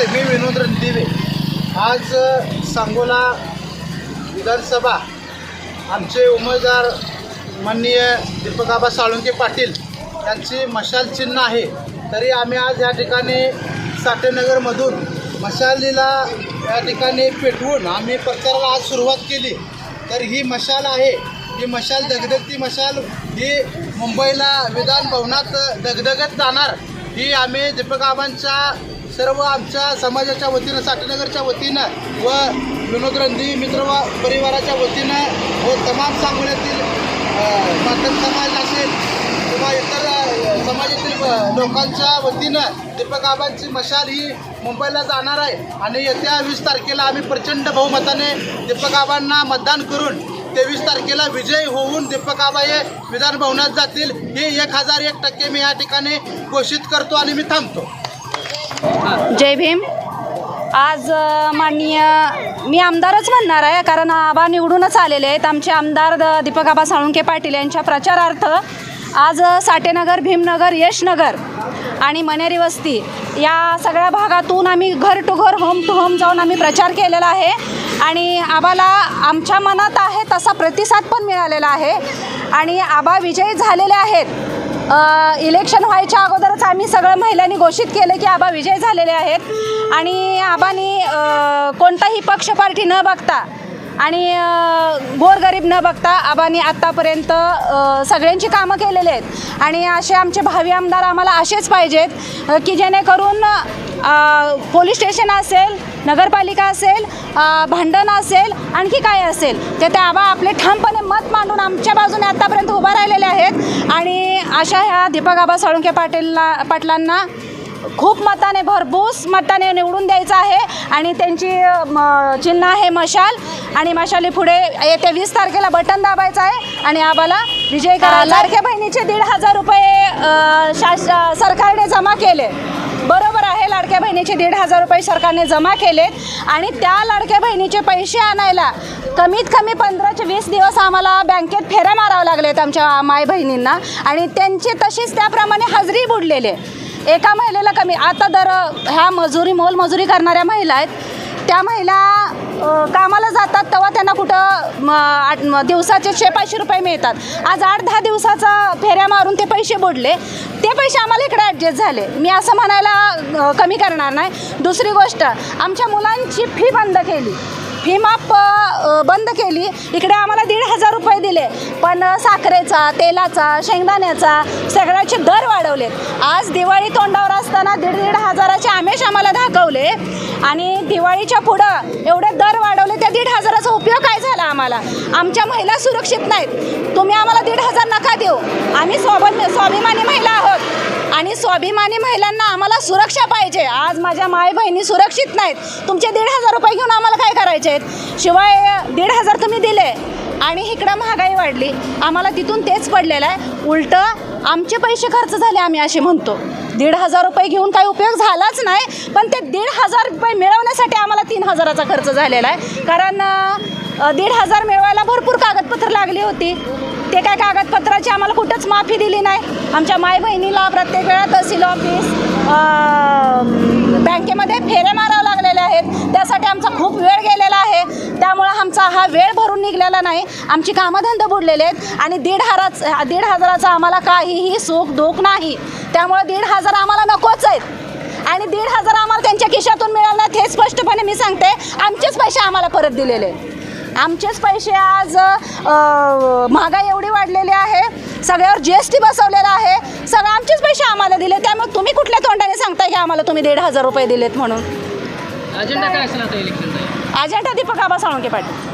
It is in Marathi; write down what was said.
नमस्ते मी विनोद रणदिवे. आज सांगोला विधानसभा आमचे उमेदवार माननीय दीपकाबा साळुंके पाटील यांची मशाल चिन्ह आहे. तरी आम्ही आज या ठिकाणी साठेनगरमधून मशालीला या ठिकाणी पेटवून आम्ही प्रचाराला आज सुरुवात केली. तर ही मशाल आहे. ही मशाल दगदगती मशाल. ही मुंबईला विधान भवनात दगदगत जाणार. ही आम्ही दीपकाबांच्या सर्व आमच्या समाजाच्या वतीनं साठेनगरच्या वतीनं व विनोद मित्र व परिवाराच्या वतीनं व तमाम सांगोल्यातील माध्यम समाज असेल किंवा इतर समाजातील लोकांच्या वतीनं दीपक आबांची मशाल ही मुंबईला जाणार आहे. आणि येत्या वीस तारखेला आम्ही प्रचंड बहुमताने दीपक आबांना मतदान करून तेवीस तारखेला विजय होऊन दीपक आबा हे विधान भवनात जातील. हे एक हजार एक टक्के मी या ठिकाणी घोषित करतो आणि मी थांबतो. जय भीम. आज माननीय मी आमदारच म्हणणार आहे कारण आबा निवडूनच आलेले आहेत. आमचे आमदार दीपक आबा साळुंके पाटील यांच्या प्रचारार्थ आज साटेनगर साठेनगर भीमनगर यशनगर आणि मनेरी वस्ती या सगळ्या भागातून आम्ही घर टू घर होम टू होम जाऊन आम्ही प्रचार केलेला आहे. आणि आबाला आमच्या मनात आहे तसा प्रतिसाद पण मिळालेला आहे. आणि आबा विजयी झालेले आहेत. इलेक्शन व्हायच्या अगोदरच आम्ही सगळ्या महिलांनी घोषित केलं की आबा विजय झालेले आहेत. आणि आबानी कोणताही पक्ष पार्टी न बघता आणि गोरगरीब न बघता आबानी आत्तापर्यंत सगळ्यांची कामं केलेली आहेत. आणि असे आमचे भावी आमदार आम्हाला असेच पाहिजेत की जेणेकरून पोलीस स्टेशन असेल नगरपालिका असेल भांडण असेल आणखी काय असेल ते त्या आबा आपले ठामपणे मत मांडून आमच्या बाजूने आत्तापर्यंत उभा राहिलेले आहेत. अशा ह्या दीपक आबा साळुंके पाटीलला पाटलांना खूप मताने भरभूस मताने निवडून द्यायचं आहे आणि त्यांची चिन्ह आहे मशाल आणि मशाली पुढे येत्या वीस तारखेला बटन दाबायचं आहे आणि आबाला विजय करा. लाडक्या बहिणीचे दीड हजार रुपये शास सरकारने जमा केले. बरोबर आहे लाडक्या बहिणीचे दीड हजार रुपये सरकारने जमा केलेत आणि त्या लाडक्या बहिणीचे पैसे आणायला कमीत कमी पंधरा ते वीस दिवस आम्हाला बँकेत फेऱ्या माराव्या लागलेत आमच्या माय बहिणींना. आणि त्यांची तशीच त्याप्रमाणे हजेरी बुडलेले. एका महिलेला कमी आता दर ह्या मजुरी मोलमजुरी करणाऱ्या महिला आहेत. त्या महिला कामाला जातात तेव्हा त्यांना कुठं आठ- दिवसाचे शे पाचशे रुपये मिळतात. आज आठ दहा दिवसाचा फेऱ्या मारून ते पैसे बुडले. ते पैसे आम्हाला इकडे ॲडजस्ट झाले. मी असं म्हणायला कमी करणार नाही. दुसरी गोष्ट आमच्या मुलांची फी बंद केली. फी माफ बंद केली. इकडे आम्हाला दीड हजार रुपये पण साखरेचा तेलाचा शेंगदाण्याचा सगळ्याचे दर वाढवलेत. आज दिवाळी तोंडावर असताना दीड दीड हजाराचे आमेश आम्हाला दाखवले आणि दिवाळीच्या पुढं एवढे दर वाढवले त्या दीड हजाराचा उपयोग काय झाला आम्हाला? आमच्या महिला सुरक्षित नाहीत. तुम्ही आम्हाला दीड हजार नका देऊ. आम्ही स्वाभिम स्वाभिमानी महिला आहोत आणि स्वाभिमानी महिलांना आम्हाला सुरक्षा पाहिजे. आज माझ्या माय बहिणी सुरक्षित नाहीत. तुमचे दीड हजार रुपये घेऊन आम्हाला काय करायचे आहेत शिवाय दीड हजार तुम्ही दिले. आणि इकडं महागाई वाढली. आम्हाला तिथून तेच पडलेलं आहे. उलटं आमचे पैसे खर्च झाले आम्ही असे म्हणतो. दीड हजार रुपये घेऊन काही उपयोग झालाच नाही पण ते दीड हजार रुपये मिळवण्यासाठी आम्हाला तीन हजाराचा खर्च झालेला आहे. कारण दीड हजार मिळवायला भरपूर कागदपत्र लागली होती. ते काय कागदपत्राची आम्हाला कुठंच माफी दिली नाही. आमच्या माय बहिणीला प्रत्येक वेळा तहसील ऑफिस बँकेमध्ये फेरे मारावं लागलेल्या आहेत. त्यासाठी आमचा खूप वेळ गेलेला आहे त्यामुळं आमचा हा वेळ भरून निघलेला नाही आमची कामधंदे बुडलेले आहेत आणि दीड हजाराच दीड हजाराचा आम्हाला काहीही सुख दुःख नाही. त्यामुळं दीड हजार आम्हाला नकोच आहेत. आणि दीड हजार आम्हाला त्यांच्या खिशातून मिळालं हे स्पष्टपणे मी सांगते. आमचेच पैसे आम्हाला परत दिलेले आहेत. आमचेच पैसे आज महागाई एवढी वाढलेली आहे. सगळ्यावर जी एस टी बसवलेला आहे. सगळं आमचेच पैसे आम्हाला दिले. त्यामुळे तुम्ही कुठल्या तोंडाने सांगताय की आम्हाला तुम्ही दीड हजार रुपये दिलेत म्हणून? अजेंडा काय असेल आता इलेक्शनचा अजेंडा दीपक आबा साळुंके पाटील.